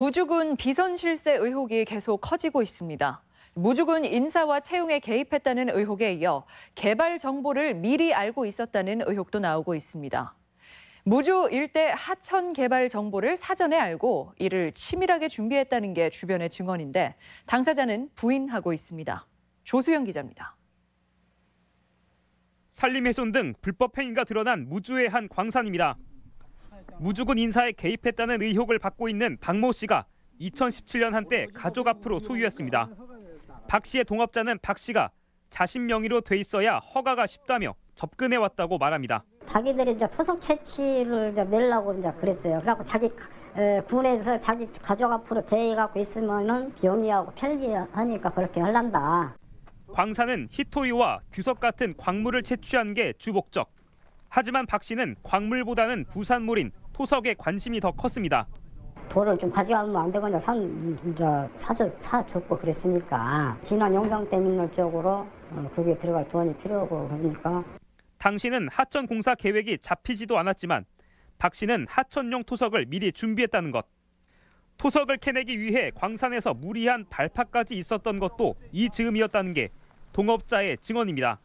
무주군 비선 실세 의혹이 계속 커지고 있습니다. 무주군 인사와 채용에 개입했다는 의혹에 이어 개발 정보를 미리 알고 있었다는 의혹도 나오고 있습니다. 무주 일대 하천 개발 정보를 사전에 알고 이를 치밀하게 준비했다는 게 주변의 증언인데 당사자는 부인하고 있습니다. 조수영 기자입니다. 산림훼손 등 불법 행위가 드러난 무주의 한 광산입니다. 무주군 인사에 개입했다는 의혹을 받고 있는 박모 씨가 2017년 한때 가족 앞으로 소유했습니다. 박 씨의 동업자는 박 씨가 자신 명의로 돼 있어야 허가가 쉽다며 접근해 왔다고 말합니다. 자기들이 이제 토속 채취를 이제 내려고 이제 그랬어요. 그래갖고 자기 에, 군에서 자기 가족 앞으로 대해 갖고 있으면은 용이하고 편리하니까 그렇게 할란다. 광산은 히토리와 규석 같은 광물을 채취하는 게주 목적. 하지만 박 씨는 광물보다는 부산물인 토석에 관심이 더 컸습니다. 돌을 좀 가져가면 안 되고 이제 산 이제 사줬 사줬고 그랬으니까 진화 용병 때문에 쪽으로 어, 그게 들어갈 돈이 필요하고 그러니까 당시는 하천 공사 계획이 잡히지도 않았지만 박 씨는 하천용 토석을 미리 준비했다는 것. 토석을 캐내기 위해 광산에서 무리한 발파까지 있었던 것도 이 즈음이었다는 게 동업자의 증언입니다.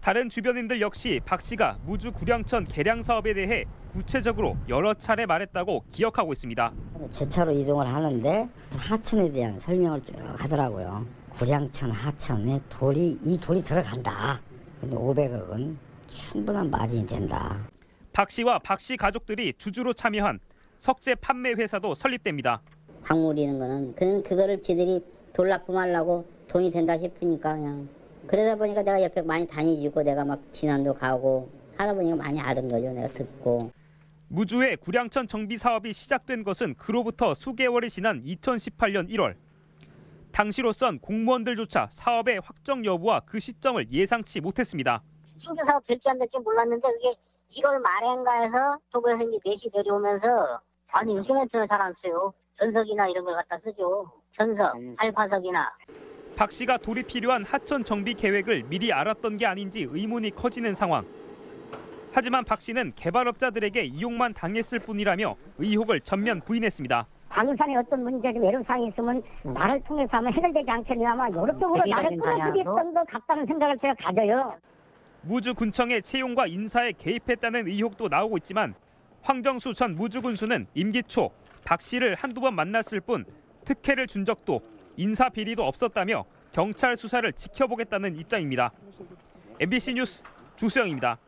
다른 주변인들 역시 박 씨가 무주 구량천 개량 사업에 대해 구체적으로 여러 차례 말했다고 기억하고 있습니다. 제 차로 이동을 하는데 하천에 대한 설명을 쭉 하더라고요. 구량천 하천에 돌이 이 돌이 들어간다. 근데 500억은 충분한 마진이 된다. 박 씨와 박 씨 가족들이 주주로 참여한 석재 판매 회사도 설립됩니다. 광물이는 거는 그는 그거를 지들이 돌락품하려고 돈이 된다 싶으니까 그냥 그러다 보니까 내가 옆에 많이 다니주고 내가 막 진안도 가고 하다 보니까 많이 아는 거죠 내가 듣고 무주의 구량천 정비 사업이 시작된 것은 그로부터 수개월이 지난 2018년 1월. 당시로선 공무원들조차 사업의 확정 여부와 그 시점을 예상치 못했습니다. 신규 사업 될지 안 될지 몰랐는데 그게 1월 말인가 해서 도구에서 이제 넷이 내려오면서 아니 시멘트는 잘안 써요 전석이나 이런 걸 갖다 쓰죠 전석, 팔파석이나 박 씨가 돌이 필요한 하천 정비 계획을 미리 알았던 게 아닌지 의문이 커지는 상황. 하지만 박 씨는 개발업자들에게 이용만 당했을 뿐이라며 의혹을 전면 부인했습니다. 광산에 어떤 문제좀 애로사항이 있으면 나를 통해서 하면 해결되지 않겠냐마 여러 쪽으로 나를 끌어들였던것 같다는 생각을 제가 가져요. 무주군청의 채용과 인사에 개입했다는 의혹도 나오고 있지만 황정수 전 무주군수는 임기 초 박 씨를 한두 번 만났을 뿐 특혜를 준 적도 인사 비리도 없었다며 경찰 수사를 지켜보겠다는 입장입니다. MBC 뉴스 조수영입니다.